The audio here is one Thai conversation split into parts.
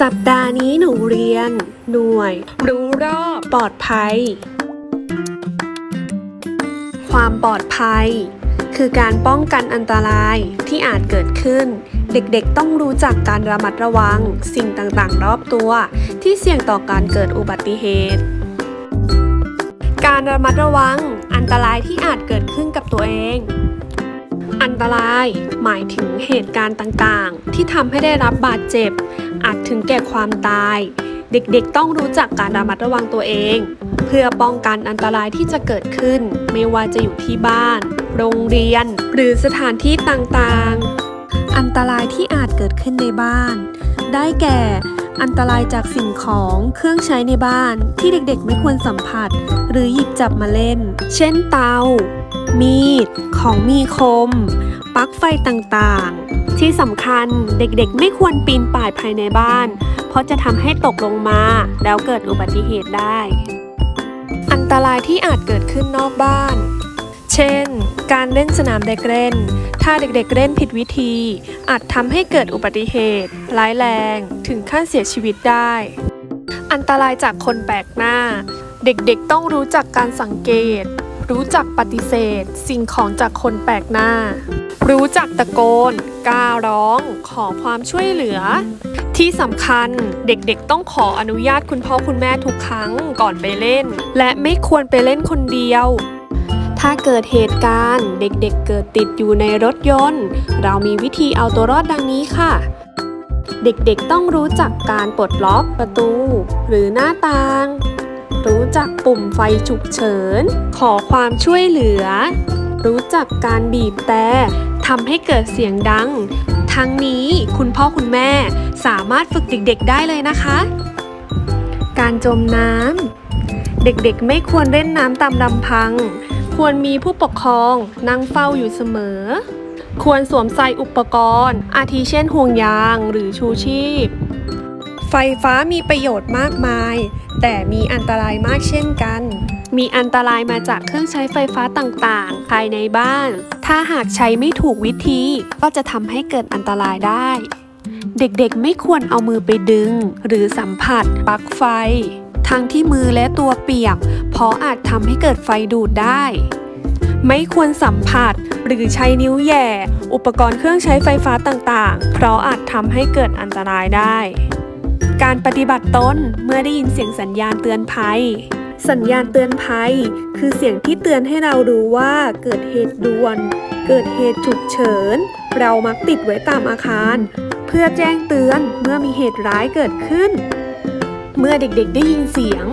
สัปดาห์นี้หนูเรียน หน่วย รู้รอบปลอดภัย ความปลอดภัย คือการป้องกันอันตรายที่อาจเกิดขึ้น เด็กๆต้องรู้จักการระมัดระวัง สิ่งต่างๆ รอบตัว ที่เสี่ยงต่อการเกิดอุบัติเหตุ การระมัดระวัง อันตรายที่อาจเกิดขึ้นกับตัวเองอันตรายหมายถึงเหตุการณ์ต่างๆ ที่ทำให้ได้รับบาดเจ็บ อาจถึงแก่ความตาย เด็กๆต้องรู้จักการระมัดระวังตัวเอง เพื่อป้องกันอันตรายที่จะเกิดขึ้น ไม่ว่าจะอยู่ที่บ้าน โรงเรียน หรือสถานที่ต่างๆ อันตรายที่อาจเกิดขึ้นในบ้าน ได้แก่อันตรายจากสิ่งของเครื่องใช้ในบ้านที่เด็กๆ ไม่ควรสัมผัส หรือหยิบจับมาเล่น เช่นเตา มีด ของมีคม ปลั๊กไฟต่างๆ ที่สำคัญเด็กๆ ไม่ควรปีนป่ายภายในบ้าน เพราะจะทำให้ตกลงมาแล้วเกิดอุบัติเหตุได้ อันตรายที่อาจเกิดขึ้นนอกบ้าน เช่น การเล่นสนามเด็กเล่น ถ้าเด็กๆเล่นผิดวิธี อาจทำให้เกิดอุบัติเหตุ ร้ายแรงถึงขั้นเสียชีวิตได้ อันตรายจากคนแปลกหน้า เด็กๆต้องรู้จักการสังเกต รู้จักปฏิเสธ สิ่งของจากคนแปลกหน้า รู้จักตะโกนกล้าร้อง ขอความช่วยเหลือ ที่สำคัญเด็กๆต้องขออนุญาตคุณพ่อคุณแม่ทุกครั้งก่อนไปเล่น และไม่ควรไปเล่นคนเดียว ถ้าเกิดเหตุการณ์ เด็กๆเกิดติดอยู่ในรถยนต์ เรามีวิธีเอาตัวรอดดังนี้ค่ะเด็กๆ ต้องรู้จักการปลดล็อกประตู หรือหน้าต่าง จักปุ่มไฟฉุกเฉิน ขอความช่วยเหลือ รู้จักการบีบแต่ทำให้เกิดเสียงดัง ทั้งนี้คุณพ่อคุณแม่สามารถฝึกเด็กๆได้เลยนะคะ การจมน้ำเด็กๆไม่ควรเล่นน้ำตามลำพัง ควรมีผู้ปกครองนั่งเฝ้าอยู่เสมอ ควรสวมใส่อุปกรณ์ อาทิเช่นห่วงยางหรือชูชีพ ไฟฟ้ามีประโยชน์มากมาย แต่มีอันตรายมากเช่นกัน มีอันตรายมาจากเครื่องใช้ไฟฟ้าต่างๆ ภายในบ้าน ถ้าหากใช้ไม่ถูกวิธีก็จะทำให้เกิดอันตรายได้ เด็กๆไม่ควรเอามือไปดึง หรือสัมผัสปลั๊กไฟ ทั้งที่มือและตัวเปียก เพราะอาจทำให้เกิดไฟดูดได้ไม่ควรสัมผัสหรือใช้นิ้วแย่ อุปกรณ์เครื่องใช้ไฟฟ้าต่างๆ เพราะอาจทำให้เกิดอันตรายได้ การปฏิบัติตนเมื่อได้ยินเสียงสัญญาณเตือนภัย สัญญาณเตือนภัย คือเสียงที่เตือนให้เรารู้ว่าเกิดเหตุด่วน เกิดเหตุฉุกเฉิน เรามักติดไว้ตามอาคาร เพื่อแจ้งเตือนเมื่อมีเหตุร้ายเกิดขึ้น เมื่อเด็กๆได้ยินเสียง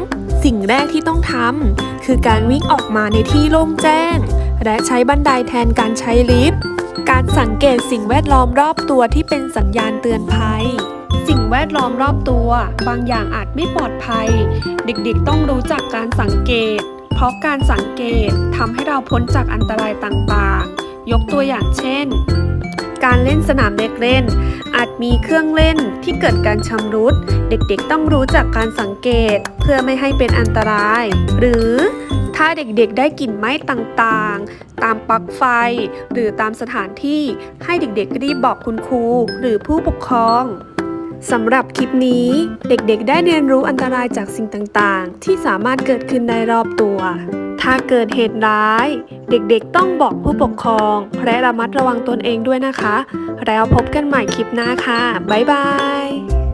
สิ่งแรกที่ต้องทำคือการวิ่งออกมาในที่โล่งแจ้ง และใช้บันไดแทนการใช้ลิฟต์การสังเกตสิ่งแวดล้อมรอบตัวที่เป็นสัญญาณเตือนภัย สิ่งแวดล้อมรอบตัว บางอย่างอาจไม่ปลอดภัย เด็กๆต้องรู้จักการสังเกต เพราะการสังเกตทำให้เราพ้นจากอันตรายต่างๆ ยกตัวอย่างเช่น การเล่นสนามเด็กเล่น อาจมีเครื่องเล่นที่เกิดการชำรุด เด็กๆต้องรู้จักการสังเกตเพื่อไม่ให้เป็นอันตราย หรือถ้าเด็กๆ ได้กลิ่นไหม้ต่างๆ ตามปลั๊กไฟ หรือตามสถานที่ให้เด็กๆ รีบบอกคุณครูหรือผู้ปกครอง สำหรับคลิปนี้เด็กๆ ได้เรียนรู้อันตรายจากสิ่งต่างๆ ที่สามารถเกิดขึ้นได้รอบตัว ถ้าเกิดเหตุร้าย เด็กๆ ต้องบอกผู้ปกครองและระมัดระวังตนเองด้วยนะคะ แล้วพบกันใหม่คลิปหน้าค่ะ บ๊ายบาย